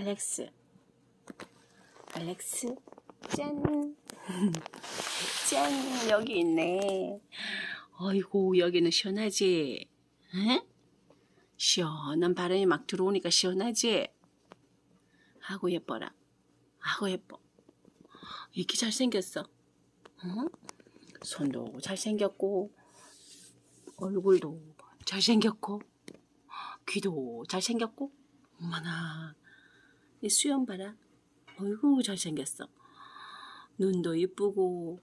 알렉스. 알렉스. 짠. 짠. 여기 있네. 어이구, 여기는 시원하지? 응? 시원한 바람이 막 들어오니까 시원하지? 아고 예뻐라. 아고 예뻐. 이렇게 잘생겼어. 응? 손도 잘생겼고, 얼굴도 잘생겼고, 귀도 잘생겼고, 어머나. 이 수염 봐라. 어이구, 잘생겼어. 눈도 이쁘고,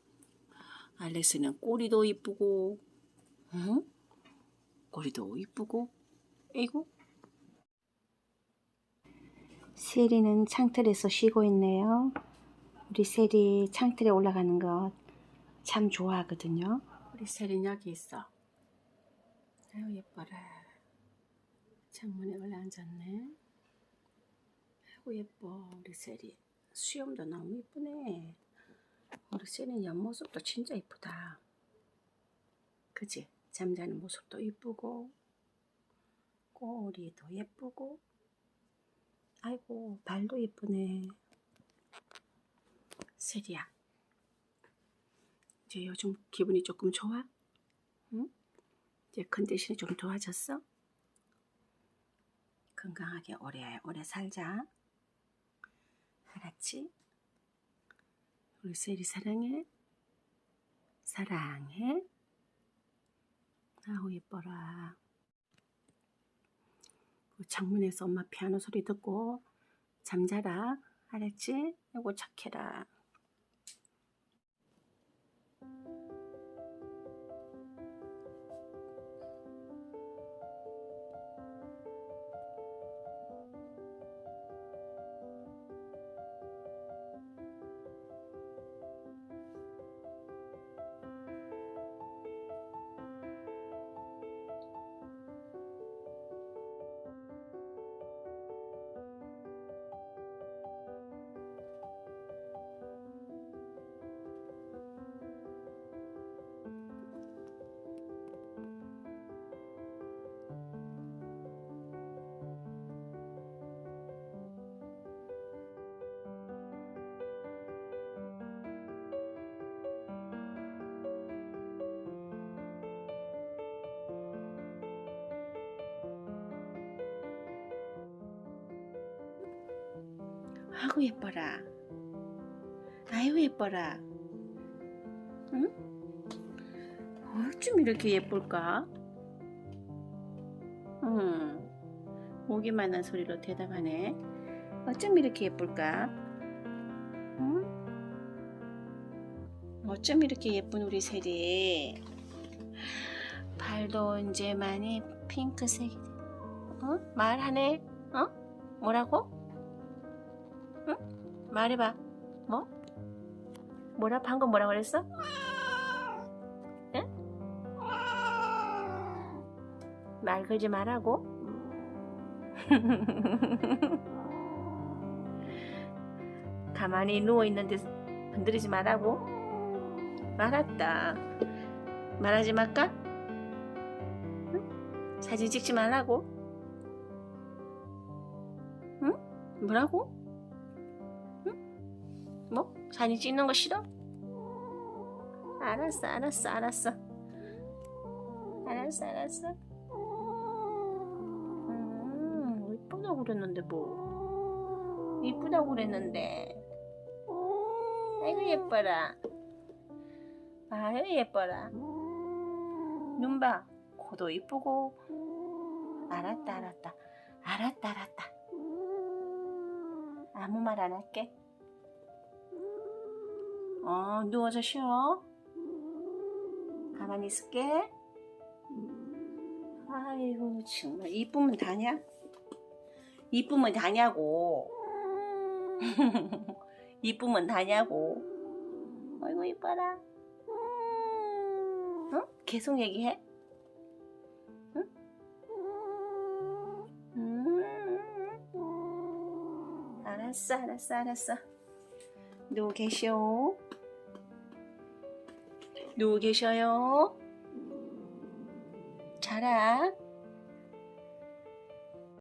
알렉스는 꼬리도 이쁘고, 응? 꼬리도 이쁘고, 이고. 세리는 창틀에서 쉬고 있네요. 우리 세리 창틀에 올라가는 거참 좋아하거든요. 우리 세리는 여기 있어. 아유 예뻐라. 창문에 올라앉았네. 아이고 예뻐 우리 세리. 수염도 너무 이쁘네. 우리 세리는 옆모습도 진짜 이쁘다. 그지? 잠자는 모습도 이쁘고 꼬리도 예쁘고 아이고 발도 예쁘네. 세리야. 이제 요즘 기분이 조금 좋아? 응? 이제 컨디션이 좀 좋아졌어? 건강하게 오래 오래 살자. 알았지? 우리 세리 사랑해. 사랑해. 아우 예뻐라. 그 창문에서 엄마 피아노 소리 듣고 잠자라. 알았지? 아이고 착해라. 아구 예뻐라. 아유 예뻐라. 응? 어쩜 이렇게 예쁠까? 응. 오기만한 소리로 대답하네. 어쩜 이렇게 예쁠까? 응? 어쩜 이렇게 예쁜 우리 세리. 발도 이제 많이 핑크색이. 어? 말하네. 어? 뭐라고? 말해봐. 뭐? 뭐라 방금 뭐라 그랬어? 응? 말 걸지 말라고. 가만히 누워 있는데 건드리지 말라고. 말았다. 말하지 말까? 응? 사진 찍지 말라고. 응? 뭐라고? 뭐? 사진 찍는 거 싫어? 알았어, 알았어, 알았어. 알았어, 알았어. 음, 이쁘다고 그랬는데 뭐. 이쁘다고 그랬는데. 아이고 예뻐라. 아유 예뻐라. 눈 봐. 코도 이쁘고. 알았다, 알았다. 알았다, 알았다. 아무 말 안 할게. 어, 누워서 쉬어. 가만히 있을게. 아이고, 정말. 이쁘면 다냐? 이쁘면 다냐고. 이쁘면 다냐고. 아이고, 이뻐라. 어? 계속 얘기해. 응? 음. 알았어, 알았어, 알았어. 누워 계시오. 누워 계셔요. 자라.